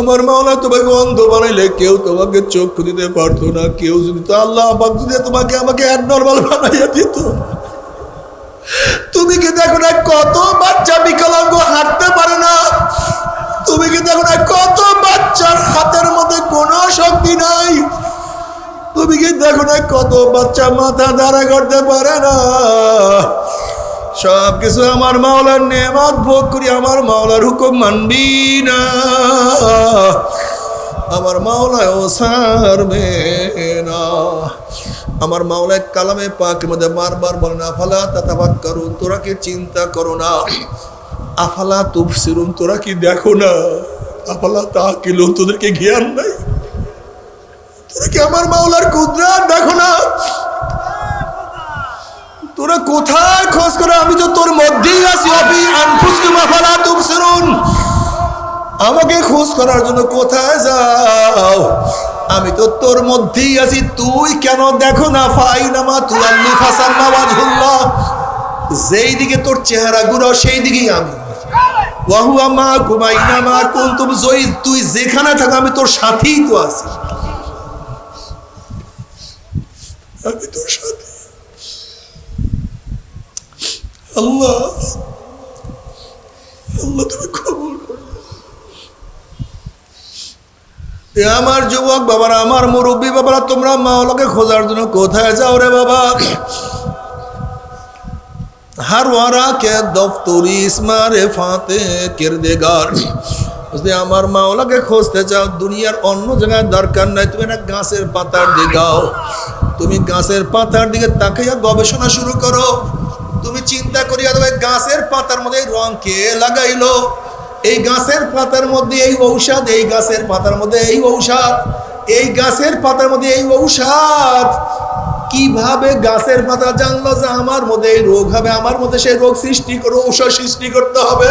আমার মাওলা তোমাকে অন্ধ বানাইলে কেউ তোমাকে চক্ষু দিতে পারতো না, কেউ যদি তো আল্লাহ যদি তোমাকে আমাকে নর্মাল বানাইয়া দিত। তুমি কি দেখো না কত বাচ্চা বিকলাঙ্গ হাঁটতে পারে না? তুমি কি দেখো না কত বাচ্চার হাতের মধ্যে কোনো শক্তি নাই? তুমি কি দেখো না কত বাচ্চা মাথা দাঁড়া করতে পারে না? সব কিছু আমার মাওলার নেমাত ভোগ করি, আমার মাওলার হুকুম মানবি না। আমার মাওলায় ও সারবে না। আমার মাওলায় কালামে পাকের মধ্যে বারবার বলেন, আফালা তাতাবাক করুন তোরা কি চিন্তা করো না। আফালা তুফসিরুন তোরা কি দেখো না। আফালা তা কিলো তোদেরকে জ্ঞান নাই? তোরা কি আমার মাওলার কুদরাত দেখো না? কোথায় খোঁজ করে? আমি তো তোর মধ্যেই আছি অবি আনফুসকুম আফালা তুবসিরুন আমাকে খোঁজ করার জন্য কোথায় যাও? আমি তো তোর মধ্যেই আছি। তুই কেন দেখো না? ফাইনামা তুয়াল্লি ফাসান্না ওয়াজহুল্লাহ যেই দিকে তোর চেহারা গুলো সেই দিকেই আমি। ওয়াহুয়া মা কুমাইনা মা কুনতুম জয়ী তুই যেখানে থাক, আমি তোর সাথেই তো আছি। আমি তোর সাথে। আল্লাহ আল্লাহ তুমি কবুল আমার যুবক বাবারা, আমার মুরব্বী বাবারা, তোমরা মা মাওলাকে খোঁজার জন্য কোথায় যাও রে বাবা? হার ওয়ারা কে দফতরি ইসমারে ফাতে কিরদেগার। বুঝলি আমার মাওলাকে খুঁজতে চাও দুনিয়ার অন্য জায়গায় দরকার নাই, তুমি একটা গাছের পাতার দিকাও তুমি গাছের পাতার দিকে তাকাইয়া গবেষণা শুরু করো। তুমি চিন্তা করিয়া দেবে, গাছের পাতার মধ্যে রং কে লাগাইলো? এই গাছের পাতার মধ্যে এই ঔষধ, এই গাছের পাতার মধ্যে এই ঔষধ, এই গাছের পাতার মধ্যে এই ঔষধ। কীভাবে গাছের পাতা জানলো যে আমার মধ্যে এই রোগ হবে? আমার মধ্যে সেই রোগ সৃষ্টি করে, ঔষধ সৃষ্টি করতে হবে।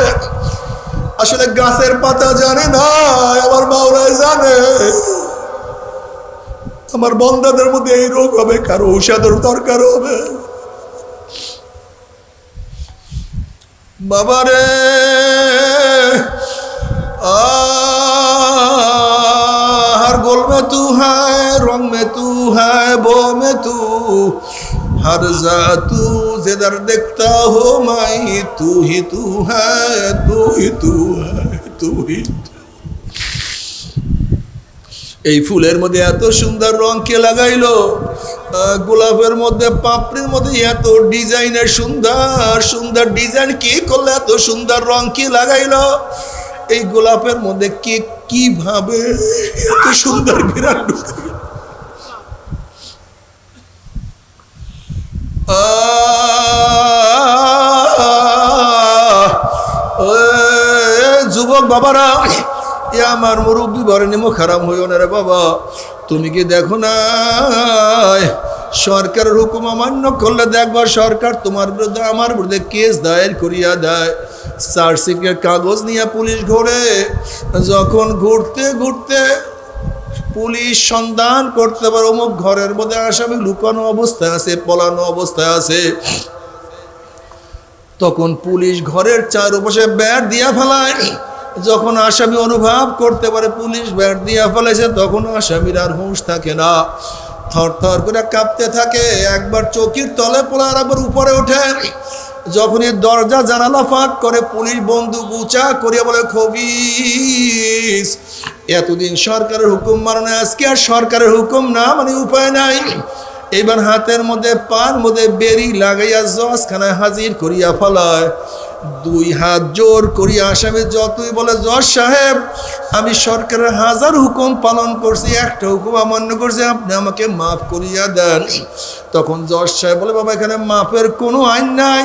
আসলে গাছের পাতা জানে না, আমার মাওরাই জানে। আমার বন্ধাদের মধ্যে এই রোগ হবে, কারও ঔষধের দরকার হবে। বাবারে हर गोल में तू है रंग में तू है बो में तू हर जा तू जिधर देखता हो माई तू ही तू है तू ही तू है तू ही तू এই ফুলের মধ্যে এত সুন্দর রং কে লাগাইলো গোলাপের মধ্যে, পাপড়ির মধ্যে এত ডিজাইনের সুন্দর সুন্দর ডিজাইন কে করলে, এত সুন্দর রং কে লাগাইলো এই গোলাপের মধ্যে কে কীভাবে এত সুন্দর বিরাট? যুবক বাবারা এ আমার মুরব্বী বরে নিমো খারাপ হইও না রে বাবা। তুমি কি দেখো না? সরকারের হুকুম অমান্য করলে দেখবা সরকার তোমার বিরুদ্ধে, আমার বিরুদ্ধে কেস দায়ের করিয়া দেয়। চার্জশিটের কাগজ নিয়ে পুলিশ ঘোরে। যখন ঘুরতে ঘুরতে পুলিশ সন্ধান করতে পারে, অমুক ঘরের মধ্যে আসামি লুকানো অবস্থায় আছে, পলানো অবস্থায় আছে। তখন পুলিশ ঘরের চারপাশে ব্যাট দিয়া ফেলায়। যখন আসামি অনুভব করতে পারে, পুলিশ ব্যাট দিয়া ফেলেছে তখন আসামির আর হুঁশ থাকে না। থর থর করে কাঁপতে থাকে, একবার চৌকির তলে পড়ে আর একবার উপরে ওঠে। যখনই দরজা জানালা ফাঁক করে, পুলিশ বন্দুক উঁচা করিয়া বলে, খবিস, এতদিন সরকারের হুকুম মানে আজকে আর সরকারের হুকুম না মানে উপায় নাই। এবার হাতের মধ্যে পান মধ্যে বেরি লাগাইয়া জজখানায় হাজির করিয়া ফেলায়। দুই হাত জোর করিয়া আসামি যতই বলে, জজ সাহেব, আমি সরকারের হাজার হুকুম পালন করছি, একটা হুকুম অমান্য করছি, আপনি আমাকে মাফ করিয়া দেন। তখন জজ সাহেব বলে, বাবা, এখানে মাফের কোনো আইন নাই।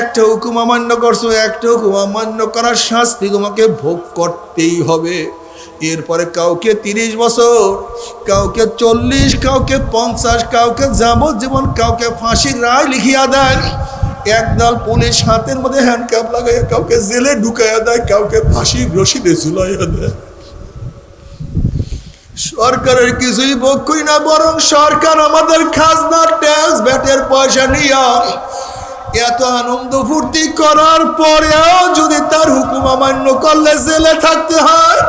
একটা হুকুম অমান্য করছ, একটা হুকুম অমান্য করার শাস্তি তোমাকে ভোগ করতেই হবে। এরপরে কাউকে তিরিশ বছর, কাউকে চল্লিশ, কাউকে পঞ্চাশ, কাউকে যাবজ্জীবন, কাউকে ফাঁসির রায় লিখিয়া দেয় একদল পুলিশ হাতের মধ্যে হ্যান্ডকাপ লাগাইয়া কাউকে জেলে ঢুকাইয়া দেয়, কাউকে ফাঁসির রশিদে ঝুলাইয়া দেয়। সরকারের কিছুই পক্ষই না, বরং সরকার আমাদের খাজনা, ট্যাক্স, ব্যাটের পয়সা নিয়া এত আনন্দ ফুর্তি করার পরেও যদি তার হুকুম অমান্য করলে জেলে থাকতে হয়,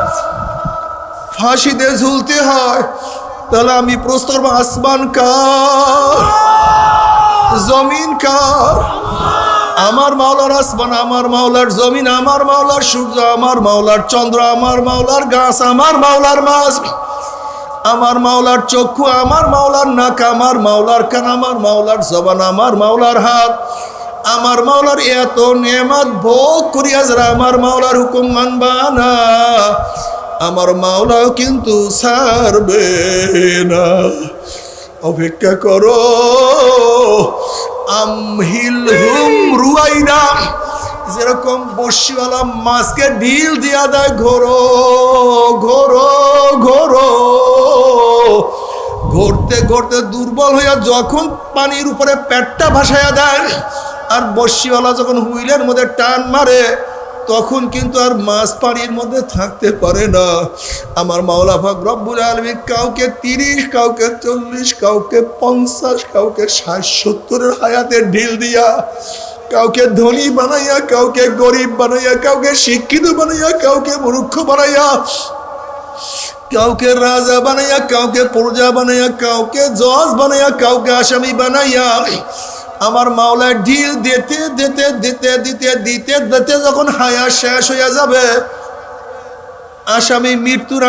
ফাঁসিতে ঝুলতে হয়, তাহলে আমি করব আসমান কার? জমিন কার আমার মাওলার আসমান আমার মাওলার জমিন আমার মাওলার সূর্য আমার মাওলার চন্দ্র আমার মাওলার গাছ আমার মাওলার মাছ আমার মাওলার চক্ষু আমার মাওলার নাক আমার মাওলার কান আমার মাওলার জবান আমার মাওলার হাত আমার মাওলার এত নেমাত ভোগ করিয়া যারা আমার মাওলার হুকুম মানবা না আমার মাওলাও কিন্তু ছাড়বে না অপেক্ষা করো। আমহিল হুম রুয়াইনা যেরকম বসিওয়ালা মাছকে ঢিল দিয়া দেয়, ঘোরো ঘোরো ঘোরো। ঘুরতে ঘুরতে দুর্বল হইয়া যখন পানির উপরে পেটটা ভাসাইয়া দেয়, আর বসিওয়ালা যখন হুইলের মধ্যে টান মারে তখন কিন্তু আর মাছ পানির মধ্যে থাকতে পারে না। আমার মাওলা ফাক রব্বুল আলমী কাউকে তিরিশ, কাউকে চল্লিশ, কাউকে পঞ্চাশ, কাউকে ষাট, সত্তরের হায়াতে ঢিল দিয়া, কাউকে ধনী বানাইয়া, কাউকে গরিব বানাইয়া, কাউকে শিক্ষিত বানাইয়া, কাউকে মূর্খ বানাইয়া, কাউকে রাজা বানাইয়া, কাউকে প্রজা বানাইয়া, কাউকে জজ বানাইয়া, কাউকে আসামি বানাইয়া আমার মাওলায় ঢিল দিতে দিতে দিতে দিতে দিতে দিতে যখন হায়া শেষ হইয়া যাবে, আসামি মৃত্যুর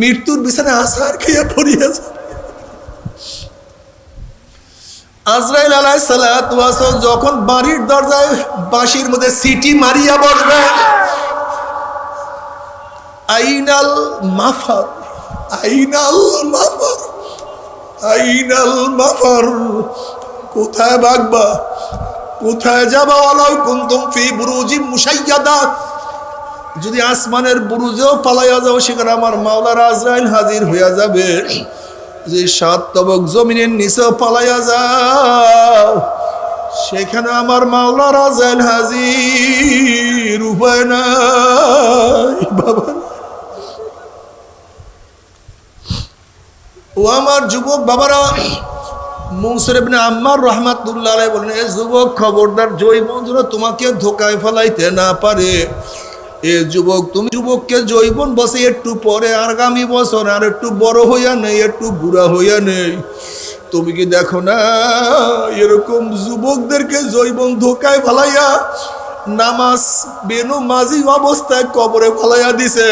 মৃত্যুর বিছানে আসার খেয়ে পড়িয়াছে আজরাইল আলাই যখন বাড়ির দরজায় বাঁশির মধ্যে সিটি মারিয়া বসবে, আইনাল মাফার আইনাল মাফার আইনাল মাফার। কোথায় ভাগবা কোথায় যাবা ওয়ালাউ কুনতুম বুরুজি মুশাইয়াদা? যদি আসমানের বুরুজেও পালাইয়া যাও, সেখানে আমার মাওলার আজরাইল হাজির হইয়া যাবে। যে সাত তবক জমিনের নিচেও পালাইয়া যাও, সেখানে আমার মাওলার আজরাইল হাজির। উপায় নাই, বাবা ও আমার যুবক বাবারা যুবক, খবরদার জৈব যেন তোমাকে ধোকায় ফেলাইতে না পারে। এ যুবক, তুমি যুবককে জৈবন বসে একটু পরে, আগামী বছর আর একটু বড় হইয়া নেই, একটু বুড়া হইয়া নেই। তুমি কি দেখো না, এরকম যুবকদেরকে জৈবন ধোকায় ফেলাইয়া, নামাজ বেনু মাঝি অবস্থায় কবরে ফেলাইয়া দিছে।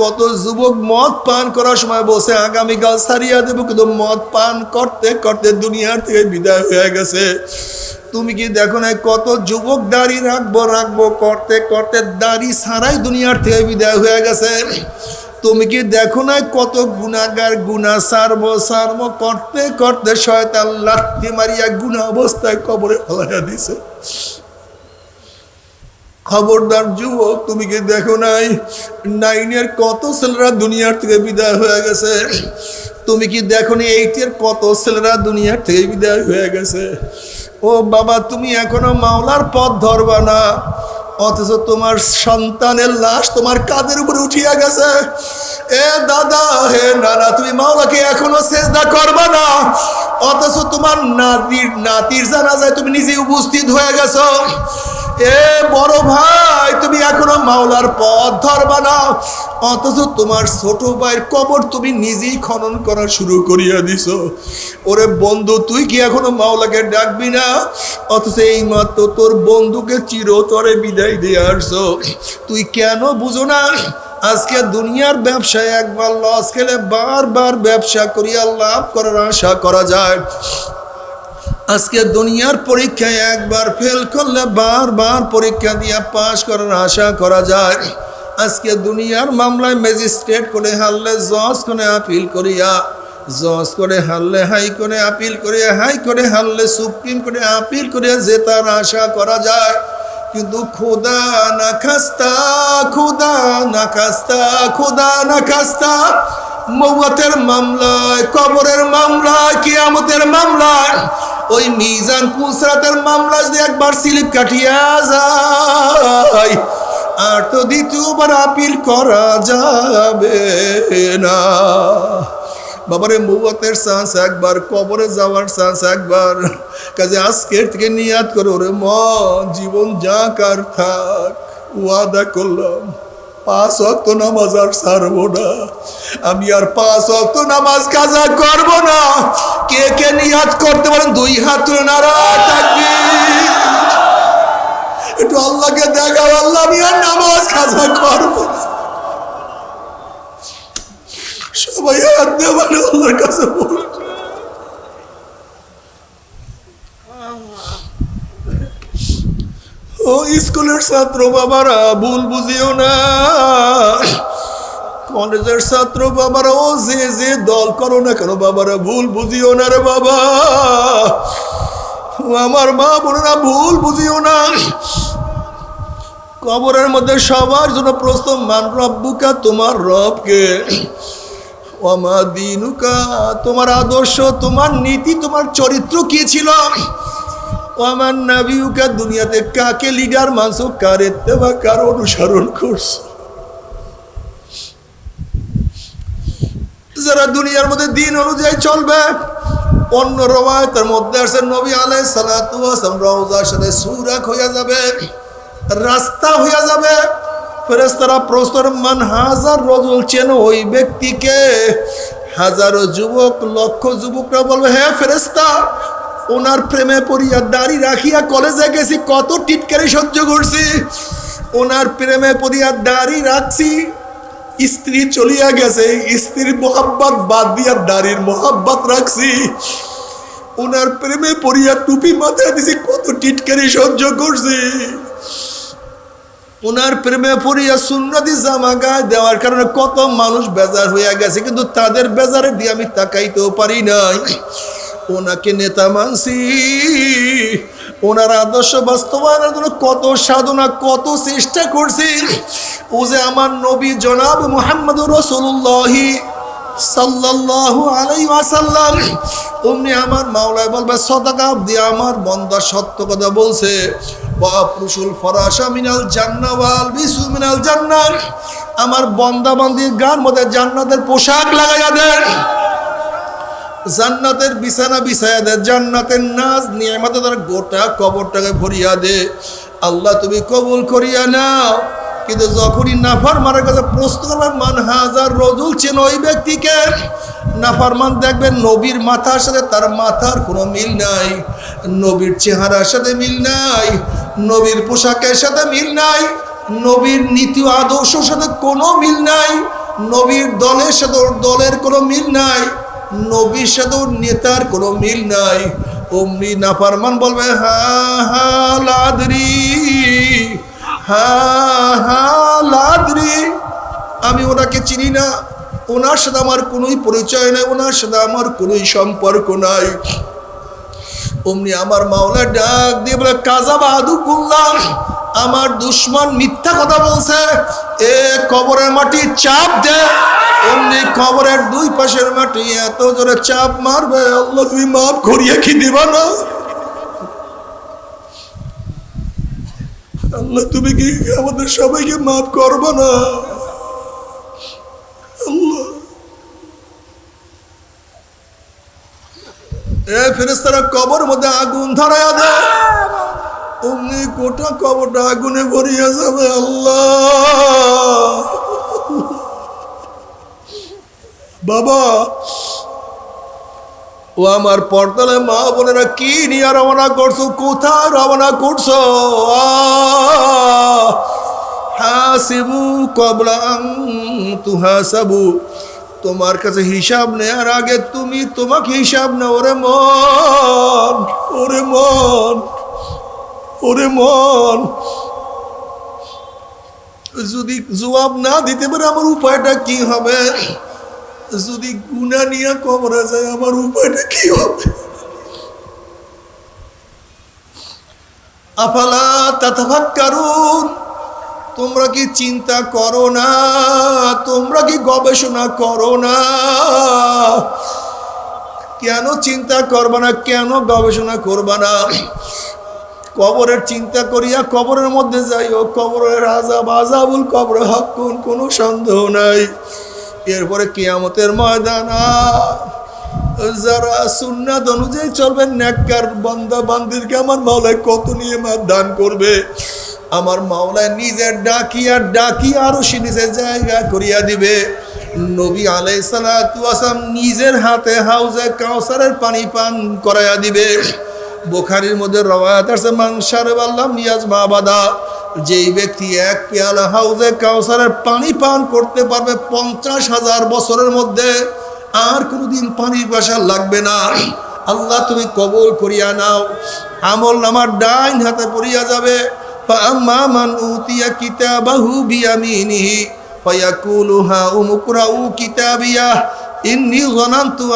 কত যুবক মদ পান করার সময় বসে আগামীকাল সারিয়া দেব, কিন্তু মদ পান করতে করতে দুনিয়ার থেকে বিদায় হয়ে গেছে। তুমি কি দেখো না কত যুবক দাড়ি রাখব রাখব, করতে করতে দাড়ি ছাড়াই দুনিয়ার থেকে বিদায় হয়ে গেছে। তুমি কি দেখো না কত গুণাগার গুণা সারবো সারবো করতে করতে শয়তান লাঠি মারিয়া গুণা অবস্থায় কবরে ফেলাইয়া দিছে? খবরদার যুবক, তুমি কি দেখো নাই? নাইনের কত ছেলেরা দুনিয়ার থেকে বিদায় হয়ে গেছে? তুমি কি দেখো নি এইটের কত ছেলেরা দুনিয়ার থেকে বিদায় হয়ে গেছে? ও বাবা, তুমি এখনও মাওলার পথ ধরবা না। অথচ তোমার সন্তানের লাশ তোমার কাদের উপরে উঠিয়া গেছে। এ দাদা, হে নানা, তুমি মাওলাকে এখনও চেষ্টা করবা না। অথচ তোমার নাতির নাতির জানা যায় তুমি নিজে উপস্থিত হয়ে গেছো। এ বড় ভাই, তুমি এখনও মাওলার পথ ধরবা না। অথচ তোমার ছোট ভাইয়ের কবর তুমি নিজেই খনন করা শুরু করিয়া দিছ। ওরে বন্ধু, তুই কি এখনও মাওলাকে ডাকবি না? অথচ এই মাত্র তোর বন্ধুকে চিরতরে বিদায় দিয়ে আসছো। তুই কেন বুঝো না? আজকে দুনিয়ার ব্যবসায় একবার লস খেলে বারবার ব্যবসা করিয়া লাভ করার আশা করা যায়। আজকে দুনিয়ার পরীক্ষায় একবার ফেল করলে বারবার পরীক্ষা দিয়ে পাশ করার আশা করা যায়। আজকে দুনিয়ার মামলায় ম্যাজিস্ট্রেট করে হারলে জজ করে আপিল করিয়া, জজ করে হারলে হাই করে আপিল করিয়া হাই করে হারলে সুপ্রিম করে আপিল করিয়া জেতার আশা করা যায়। কিন্তু খোদা না খাস্তা খোদা না খাস্তা খোদা না খাস্তা মৌয়াতের মামলায়, কবরের মামলায়, কিয়ামতের মামলায় ওই মিজান পুসরাতের মামলা যদি একবার স্লিপ কাটিয়া যায়, আর তো দ্বিতীয়বার আপিল করা যাবে না। বাবারে মৌয়াতের চান্স একবার, কবরে যাওয়ার চান্স একবার। কাজে আজকের থেকে নিয়াত করে ওরে মন জীবন যা কার থাক। ওয়াদা করলাম। পাঁচ অক্ত নামাজ আর ছাড়বো না। আমি আর পাঁচ অক্ত নামাজ কাজা করব না। কে কে নিয়াত করতে পারেন, দুই হাত তুলে নারা থাকবি। একটু আল্লাহকে দেখাও, আল্লাহ, আমি আর নামাজ কাজা করব না। সবাই হাত দেওয়ালে আল্লাহর কাছে বলবে ও স্কুলের ছাত্র বাবারা ভুল বুঝিও না। কলেজের ছাত্র বাবারা ও যে যে দল করো না কেন বাবারা, ভুল বুঝিও না রে বাবা। আমার মা বোনেরা, ভুল বুঝিও না। কবরের মধ্যে সবার জন্য প্রশ্ন, মান রব্বুকা, তোমার রবকে? ওমা দিনুকা, তোমার আদর্শ, তোমার নীতি, তোমার চরিত্র কি ছিল? আমার নাবিউকা দুনিয়াতে কাকে লিডার মানছো? কার বা কার অনুসরণ করছ? যারা দুনিয়ার মধ্যে দিন অনুযায়ী চলবে, অন্য মধ্যে নবী সালাতু রওজার সাথে সুরাক হইয়া যাবে, রাস্তা হইয়া যাবে। ফেরেস্তারা প্রস্তর মান হাজার রজুল চেন ওই ব্যক্তিকে? হাজারো যুবক, লক্ষ যুবকরা বলবে হ্যাঁ ফেরেস্তা ওনার প্রেমে পড়িয়া দাড়ি রাখিয়া কলেজে গেছি, কত টিটকারি সহ্য করছি। ওনার প্রেমে পড়িয়া দাড়ি রাখছি, স্ত্রী চলিয়া গেছে, স্ত্রীর মোহাব্বত বাদ দিয়া দাড়ির মোহাব্বত রাখছি। ওনার প্রেমে পড়িয়া টুপি মাথায় দিছি, কত টিটকারি সহ্য করছি। ওনার প্রেমে পড়িয়া সুন্নতি জামা গায়ে দেওয়ার কারণে কত মানুষ বেজার হইয়া গেছে, কিন্তু তাদের বেজারে দিয়ে আমি তাকাইতেও পারি নাই। ওনাকে নেতা মানছি। ওনার আদর্শ বাস্তবায়নের জন্য কত সাধনা, কত চেষ্টা করছি। ও যে আমার নবী জনাব মোহাম্মদ রসুল্লাহি সাল্লাল্লাহু আলাই ওয়াসাল্লাম, অমনি আমার মাওলায় বলবে, সদাকা দিয়ে আমার বন্দা সত্য কথা বলছে। পুরুষুল ফরাসা মিনাল জান্নাওয়াল বিসু মিনাল জান্নাত আমার বন্দা বান্দির গান মধ্যে জান্নাতের পোশাক লাগাইয়া দেন। জান্নাতের বিছানা বিছায়া দে, জান্নাতের নাচ নিয়ামতে তার গোটা কবরটাকে ভরিয়া দে। আল্লাহ, তুমি কবুল করিয়া নাও। কিন্তু যখনই নাফার মারার কাছে প্রশ্ন করবেন মান হাজার রজুল চেন ওই ব্যক্তিকে? নাফারমান দেখবেন নবীর মাথার সাথে তার মাথার কোনো মিল নাই। নবীর চেহারার সাথে মিল নাই। নবীর পোশাকের সাথে মিল নাই। নবীর নীতি আদর্শের সাথে কোনো মিল নাই। নবীর দলের সাথে দলের কোনো মিল নাই। নবীর সাথে নেতার কোনো মিল নাই। অমনি নাফারমান বলবে, হা হা, লাদরি, হা হা, লাদরি। আমি ওনাকে চিনি না। ওনার সাথে আমার কোনোই পরিচয় নাই, ওনার সাথে আমার কোনোই সম্পর্ক নাই। অমনি আমার মাওলা ডাক দিয়ে বলে, কাজা বাহাদুর করলাম আমার দুশ্মন মিথ্যা কথা বলছে। এ কবরের মাটি চাপ দে। অমনি কবরের দুই পাশের মাটি এত জোরে চাপ মারবে, আল্লাহ তুমি মাফ করিয়ে কি দিবা না? আল্লাহ তুমি কি আমাদের সবাইকে মাফ করব না? ফেরেস্তারা কবর মধ্যে আগুন ধরাইয়া দে। অমনি গোটা কবরটা আগুনে ভরিয়া যাবে, আল্লাহ। বাবা, ও আমার পর্দালে মা বোনেরা কি নিয়ে রওনা করছ? কোথায় রওনা করছ? হাসিবু কবলা তুহাসাবু তোমার কাছে হিসাব নেওয়ার আগে তুমি তোমাকে হিসাব না ওরে মন ওরে মন ওরে মন। যদি জবাব না দিতে পারে, আমার উপায়টা কি হবে? যদি গুণা নিয়ে কবরে যায়, আমার উপায়টা কি হবে? আফালা তাতাফাক্কারুন? তোমরা কি চিন্তা করো না? তোমরা কি গবেষণা করো না? কেন চিন্তা করবা না? কেন গবেষণা করবা না? কবরের চিন্তা করিয়া কবরের মধ্যে যাইও। কবরের আজাব আজাবুল কবর হকুন কোনো সন্দেহ নাই। এরপরে কিয়ামতের ময়দানা যারা সুন্নাত অনুযায়ী চলবেন ন্যাক্কার বন্দা বান্দিরকে আমার মাওলায় কত নিয়ে দান করবে। আমার মাওলায় নিজের ডাকিয়া ডাকিয়া আরও সে নিজের জায়গা করিয়া দিবে। নবী আলাই সালাম নিজের হাতে হাউজে কাউসারের পানি পান করাইয়া দিবে। বোখারির মধ্যে রবায়াত আছে মাংসার আল্লাহ মিয়াজ মাবাদা যেই ব্যক্তি এক পেয়ালা হাউজে কাউসারের পানি পান করতে পারবে পঞ্চাশ হাজার বছরের মধ্যে, আর কোনোদিন পানি বাসা লাগবে না। আল্লাহ তুমি কবল করিয়া নাও। আমল আমার ডাইন হাতে পড়িয়া যাবে। উতিয়া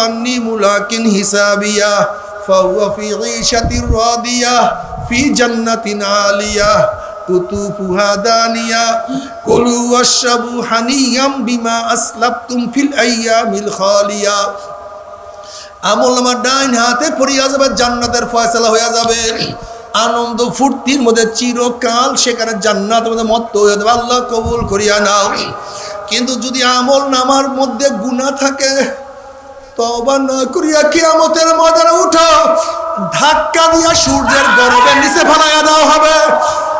আন্নি মুলাকিন হিসাবিয়া আলিয়া। কুতুফুহা দানিয়া কুলু ওয়াশরাবু হানিয়াম বিমা আসলাফতুম ফিল আইয়ামিল খালিয়া। আমল আমার ডাইন হাতে পড়িয়া যাবে, জান্নাতের ফয়সালা হয়ে যাবে। আনন্দ ফুর্তির মধ্যে চিরকাল সেখানে জান্নাত মধ্যে মত্ত হয়ে যাবে। আল্লাহ কবুল করিয়া নাও। কিন্তু যদি আমল নামার মধ্যে গুণা থাকে তবা না করিয়া কিয়ামতের ময়দানে উঠা, ধাক্কা দিয়া সূর্যের গরমে নিচে ফালাইয়া দেওয়া হবে।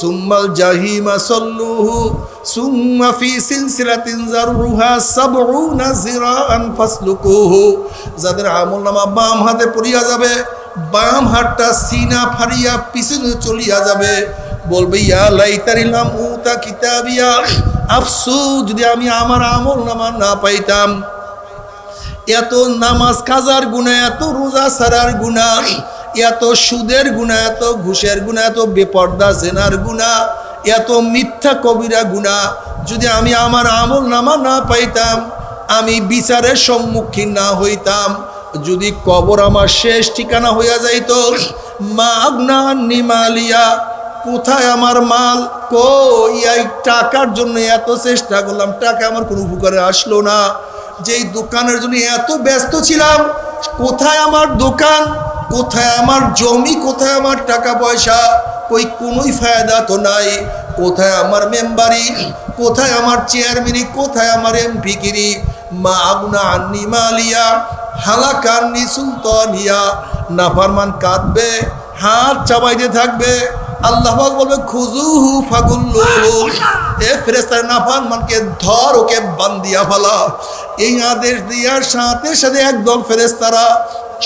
সুম্মাল জাহিমা সল্লুহু সুম্মা ফি সিলসিলাতিন জাররুহা সাবউনা জিরাআন ফাসলুকুহু। যাদের আমল নামা বাম হাতে পড়িয়া যাবে, বাম হাতটা সিনা ফারিয়া পিছনে চলিয়া যাবে। বলবে, ইয়া লাইতারিলাম উতা কিতাবিয়া আফসোস যদি আমি আমার আমল নামা না পাইতাম, এত নামাজ কাজার গুণা এত রোজা সারার গুণা এত সুদের গুণা, এত ঘুষের গুণা, এত বেপর্দা জেনার গুণা, এত মিথ্যা কবিরা গুণা। যদি আমি আমার আমল নামা না পাইতাম, আমি বিচারের সম্মুখীন না হইতাম। যদি কবর আমার শেষ ঠিকানা হইয়া যাইত মাগনা নিমালিয়া কোথায় আমার মাল? কই? টাকার জন্য এত চেষ্টা করলাম, টাকা আমার কোনো উপকারে আসলো না। যেই দোকানের জন্য এত ব্যস্ত ছিলাম, কোথায় আমার দোকান? কোথায় আমার জমি, কোথায় আমার টাকা পয়সা, কই কোনোই ফায়দা তো নাই। কোথায় আমার মেম্বারি, কোথায় আমার চেয়ারম্যানি, কোথায় আমার এমপিগিরি মা আগুনা আন্নি মালিয়া হালাকান্নি সুলতানিয়া নাফারমান কাঁদবে, হাত চাবাইতে থাকবে। আল্লাহ বলবে খুজুহু ফাগুল্লুহু এ ফেরেস্তার নাফান মানকে ধর, ওকে বান্দিয়া ফেলা এই আদেশ দিয়ার সাথে সাথে একদল ফেরেস্তারা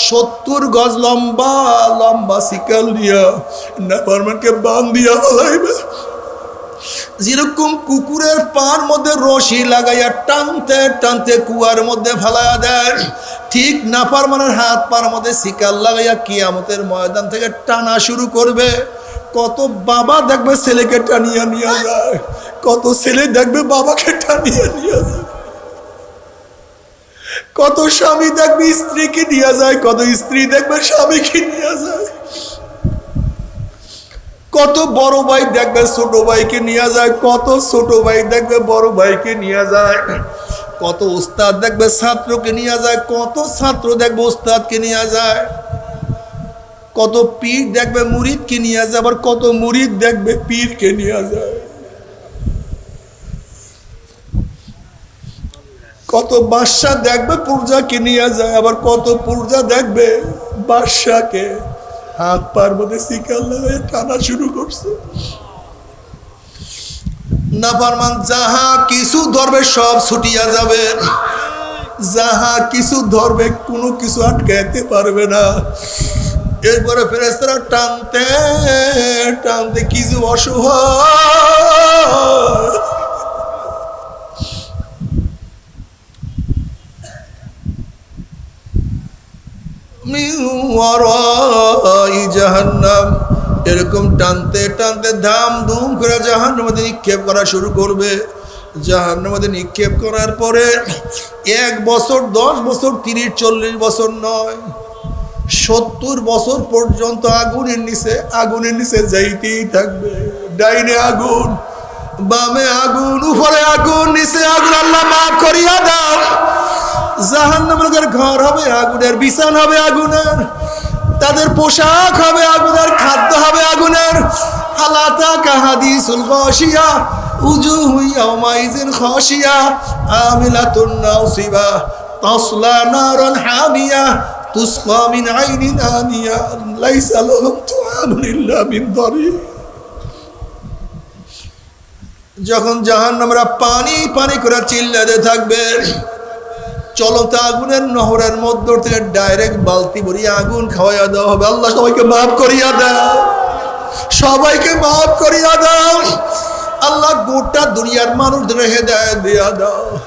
সত্তর গজ লম্বা লম্বা শিকাল দিয়া নাফারমানকে বান্দিয়া ফেলাইবে যেরকম কুকুরের পার মধ্যে রশি লাগাইয়া টানতে টানতে কুয়ার মধ্যে ফেলাইয়া দেয়, ঠিক নাফার মানের হাত পার মধ্যে শিকার লাগাইয়া কিয়ামতের ময়দান থেকে টানা শুরু করবে। কত বাবা দেখবে ছেলেকে টানিয়া নিয়ে যায়, কত ছেলে দেখবে বাবাকে টানিয়া নিয়ে যায়। কত স্বামী দেখবে, স্ত্রীকে নিয়ে যায়, কত স্ত্রী দেখবে, স্বামীকে নিয়ে যায়। কত বড় ভাই দেখবে, ছোট ভাইকে নিয়ে যায়, কত ছোট ভাই দেখবে, বড় ভাইকে নিয়ে যায়। কত ওস্তাদ দেখবে, ছাত্রকে নিয়ে যায়, কত ছাত্র দেখবে, ওস্তাদকে নিয়ে যায়। কত পীর দেখবে, মুরিদকে নিয়ে যায়, আবার কত মুরিদ দেখবে, পীরকে নিয়ে যায়। কত বাদশাহ দেখবে পূর্জাকে নিয়ে যায়, আবার কত পূর্জা দেখবে বাদশাকে হাত পার মধ্যে শিকার লাগাই টানা শুরু করছে। নাফারমান যাহা কিছু ধরবে সব ছুটিয়া যাবে। যাহা কিছু ধরবে কোনো কিছু আটকাইতে পারবে না। এরপরে ফেরেস্তারা টানতে টানতে কিছু অসহায় জাহান্নাম। এরকম টানতে টানতে ধাম ধুম করে জাহান্নার মধ্যে নিক্ষেপ করা শুরু করবে। জাহান্নার মধ্যে নিক্ষেপ করার পরে এক বছর, দশ বছর, তিরিশ, চল্লিশ বছর নয়, সত্তর বছর পর্যন্ত আগুনের নিচে আগুনের নিচে যাইতেই থাকবে। ডাইনে আগুন, বামে আগুন, উপরে আগুন, নিচে আগুন, আল্লাহ মাফ করিয়া দাও। জাহান্নামের ঘর হবে আগুনের, বিছান হবে আগুনের, তাদের পোশাক হবে আগুনের, খাদ্য হবে আগুনের। হালাতা কাহাদিসুল গশিয়া উজু হুইয়া মাইজিন খসিয়া আমিলাতুন নাউসিবা তাসলা নারান হামিয়া তুসকা মিন আইনিন আনিয়া লাইসা লাহুম তুআমুন ইল্লা মিন দারিয়া যখন জাহান্নামরা পানি পানি করে চিল্লাতে থাকবে চলন্ত আগুনের নহরের মধ্য থেকে ডাইরেক্ট বালতি ভরিয়ে আগুন খাওয়াইয়া দেওয়া হবে। আল্লাহ সবাইকে মাফ করিয়া দাও। সবাইকে মাফ করিয়া দাও। আল্লাহ গোটা দুনিয়ার মানুষদের হেদায়ত দিয়া দাও।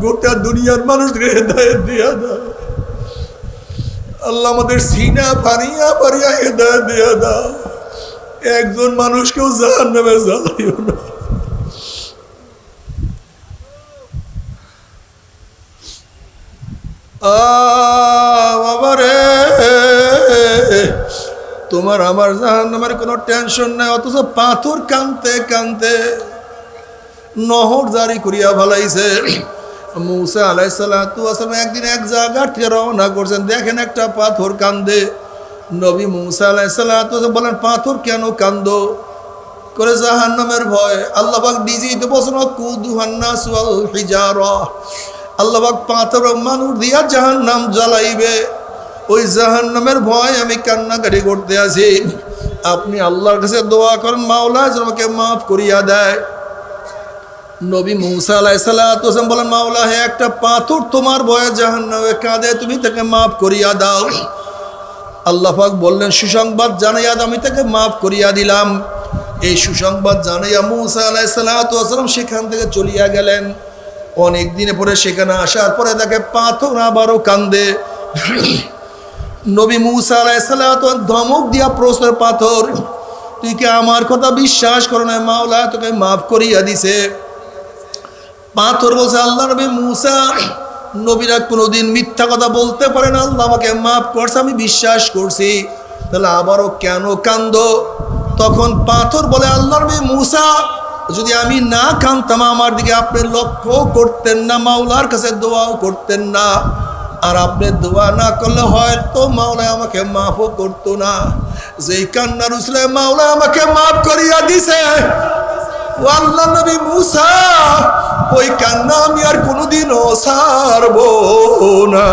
গোটা দুনিয়ার মানুষদের হেদায়ত দিয়া দাও। আল্লাহ আমাদের সিনা পারিয়া পারিয়া হেদায়ত দিয়া দাও। একজন মানুষকেও জাহান নামে জ্বালাইও না। বাবা রে। তোমার আমার জাহান নামের কোনো টেনশন নাই, অথচ পাথর কানতে কানতে নহর জারি করিয়া ভালাইছে মুসা আলাইসালাম একদিন এক জায়গা থেকে রওনা করছেন, দেখেন একটা পাথর কান্দে। নবী মুসা আলাইসাল্লাম বলেন, পাথর কেন কান্দ? করে জাহান নামের ভয় আল্লাহবাক নিজেই তো বসন কুদুহান্না সুয়াল হিজারা। আল্লাহবাক পাথর মানুষ দিয়া জাহান নাম জ্বালাইবে। ওই জাহান নামের ভয় আমি কান্নাকাটি করতে আছি আপনি আল্লাহর কাছে দোয়া করেন, মাওলা আমাকে মাফ করিয়া দেয়। নবী মৌসা আলাইসাল্লাম বলেন, মাওলা, হে একটা পাথর তোমার ভয়ে জাহান নামে কাঁদে, তুমি তাকে মাফ করিয়া দাও। আল্লাহ পাক বললেন, সুসংবাদ জানাইয়া আমি তাকে মাফ করিয়া দিলাম। এই সুসংবাদ জানাইয়া মৌসা আলাইসাল্লাম সেখান থেকে চলিয়া গেলেন। অনেক দিনে পরে সেখানে আসার পরে তাকে পাথর আবারও কান্দে। নবী মুসা ধমক দিয়া প্রশ্নের পাথর, তুই কি আমার কথা বিশ্বাস করো না মাওলা? তোকে মাফ করিয়া দিছে। পাথর বলছে, আল্লাহ নবী মুসা, নবীরা কোনোদিন মিথ্যা কথা বলতে পারে না। আল্লাহ আমাকে মাফ করছে, আমি বিশ্বাস করছি। তাহলে আবারও কেন কান্দ? তখন পাথর বলে, আল্লাহ নবী মুসা যদি আমি না কানতাম, আমার দিকে আপনি লক্ষ্য করতেন না, মাওলার কাছে দোয়াও করতেন না। আর আপনি দোয়া না করলে হয়তো মাওলা আমাকে মাফও করতো না। যেই কান্নার উসলে মাওলা আমাকে মাফ করিয়া দিছে। ও আল্লাহ নবী মুসা, ওই কান্না আমি আর কোনোদিনও সারবো না।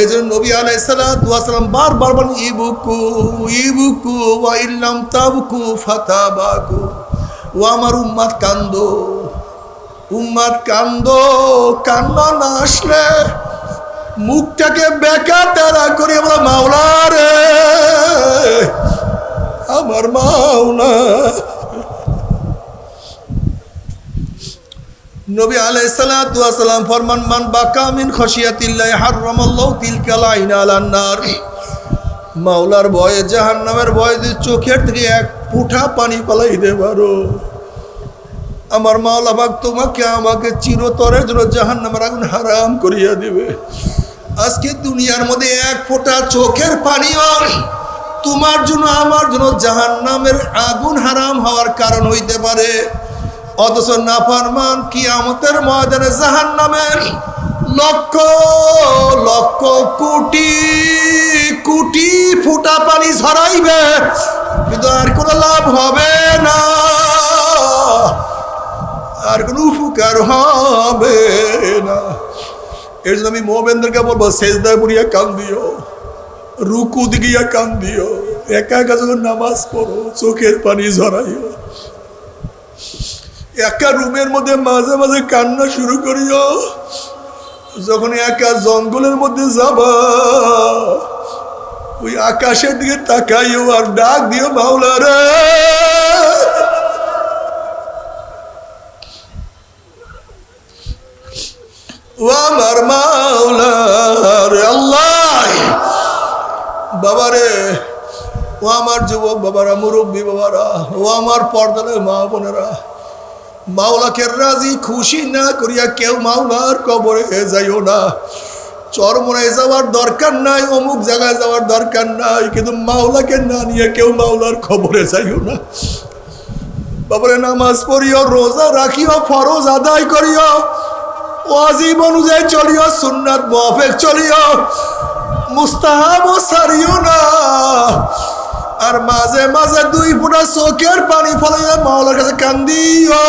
এই জন্য নবী আলাই সালাম বারবার বলেন, ইবুকু ইবুকু, ওয়া ইল্লাম তাবকু, ফাতাবাকু। ও আমার উম্মাদ কান্দ উম্মাদ কান্দ, কান্না না আসলে মুখটাকে বেকা তেরা করি আমরা মাওলা রে, আমার মাওলা। নবী আলাই সালাম ফরমান, মান বাকামিন খসিয়াতিল্লাহ হারামাল্লাহু তিলকা লাইনা আলান নার। মাওলার ভয়ে, জাহান্নামের ভয়ে চোখের থেকে এক ফুটা পানি পালাই দিতে পারো। আমার মাওলা বাগ তোমাকে আমাকে চিরতরের জন্য জাহান্নামের আগুন হারাম করিয়া দিবে। আজকে দুনিয়ার মধ্যে এক ফোঁটা চোখের পানিও তোমার জন্য আমার জন্য জাহান্নামের আগুন হারাম হওয়ার কারণ হইতে পারে। অথচ নাফারমান কিয়ামতের ময়দানে জাহান্নামের লক্ষ লক্ষ কোটি কোটি ফুটা পানি ঝরাইবে। কিন্তু আর কোনো লাভ হবে না। আর কোনো উপকার হবে না। এর জন্য আমি মোমেন্দ্রকে বলব শেষদায় পড়িয়া কান দিও রুকু দিগিয়া কান দিও একা একা যখন নামাজ পড়ো, চোখের পানি ঝরাইও। একা রুমের মধ্যে মাঝে মাঝে কান্না শুরু করিও। যখন একা জঙ্গলের মধ্যে যাবা, ওই আকাশের দিকে তাকাইও আর ডাক দিও মাওলা ও আমার মাওলা রে আল্লাহ! বাবারে, ও আমার যুবক বাবারা, মুরব্বী বাবারা, ও আমার পর্দালে মা বোনেরা, মাওলাকে রাজি খুশি না করিয়া কেউ মাওলার কবরে যাইও না। চরমনায় যাওয়ার দরকার নাই, অমুক জায়গায় যাওয়ার দরকার নাই, কিন্তু মাওলাকে না নিয়ে কেউ মাওলার খবরে যাইও না। বাবারে, নামাজ পড়িও, রোজা রাখিও, ফরজ আদায় করিও। ওয়াজিব অনুযায়ী চলিও, সুন্নাত মোয়াফেক চলিও, মুস্তাহাব সারিও না। আর মাঝে মাঝে দুই ফোঁটা চোখের পানি ফলাইয়া মাওলার কাছে কান্দিও।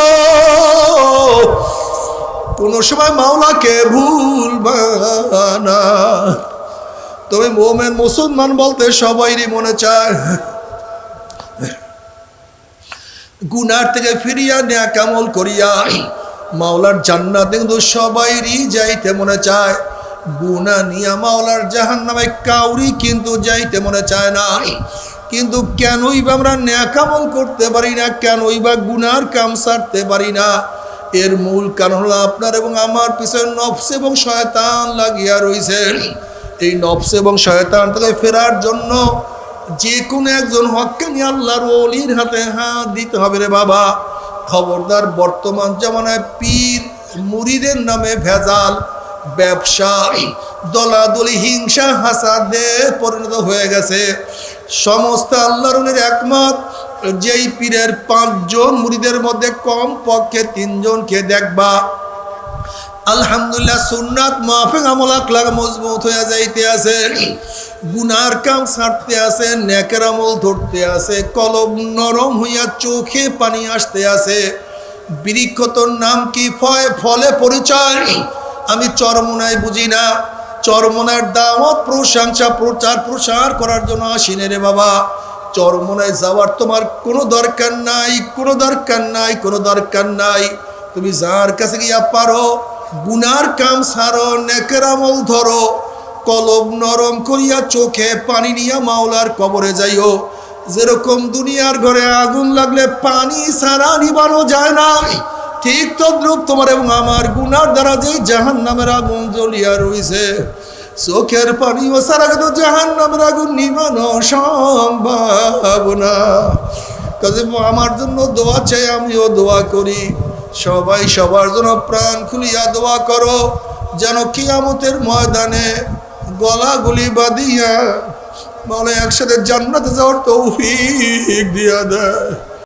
কোন সময় মাওলাকে ভুলবা না। তবে মোমেন মুসলমান বলতে সবাইরই মনে চায়, গুনার থেকে ফিরিয়া নেয়া কামল করিয়া মাওলার জান্নাত কিন্তু সবাইরই যাইতে মনে চায়। গুনা নিয়া মাওলার জাহান নামে কাউরি কিন্তু যাইতে মনে চায় না। কিন্তু কেনই বা আমরা ন্যাকামল করতে পারি না, কেনই বা গুনার কাম সারতে পারি না। এর মূল কারণ হলো আপনার এবং আমার পিছনে নফস এবং শয়তান লাগিয়া রয়েছে এই নফস এবং শয়তান থেকে ফেরার জন্য যে কোনো একজন হক্কানি আল্লাহর অলির হাতে হাত দিতে হবে রে বাবা। খবরদার বর্তমান জামানায় পীর মুরিদের নামে ভেজাল ব্যবসা, দলাদলি, হিংসা, হাসাদে পরিণত হয়ে গেছে। সমস্ত আল্লাহর একমত যেই পীরের পাঁচজন মুড়িদের মধ্যে কম পক্ষে তিনজনকে দেখবা। আলহামদুলিল্লাহ সুন্নাত মাফিক আমল আখলাক মজবুত হয়ে যাইতে আছে। গুনার কাম ছাড়তে আছে, নেকের আমল ধরতে আছে, কলম নরম হইয়া চোখে পানি আসতে আছে। বৃক্ষ তোর নাম কি? ফয়, ফলে পরিচয়। আমি চরমনায় বুঝি না। চরমনার দাওয়াত, প্রশংসা, প্রচার প্রসার করার জন্য আসিনে রে বাবা। চরমনায় যাওয়ার তোমার কোনো দরকার নাই, কোনো দরকার নাই, কোনো দরকার নাই। তুমি যার কাছে গিয়া পারো গুনার কাম সারো, নেকের আমল ধরো কলম নরম করিয়া চোখে পানি নিয়া মাওলার কবরে যাইও। যেরকম দুনিয়ার ঘরে আগুন লাগলে পানি সারা নিবানো যায় না। ঠিক তদ্রুপ তোমার এবং আমার গুনার দ্বারা যে জাহান নামের আগুন জ্বলিয়া রইছে, চোখের পানি ও সারা কিন্তু জাহান নামের আগুন নিবানো সম্ভব না। কাজে আমার জন্য দোয়া চাই, আমিও দোয়া করি। সবাই সবার জন্য প্রাণ খুলিয়া দোয়া করো, যেন কিয়ামতের ময়দানে গলাগুলি বাঁধিয়া বলে একসাথে জান্নাতে যাওয়ার তৌফিক দিয়া দেয়।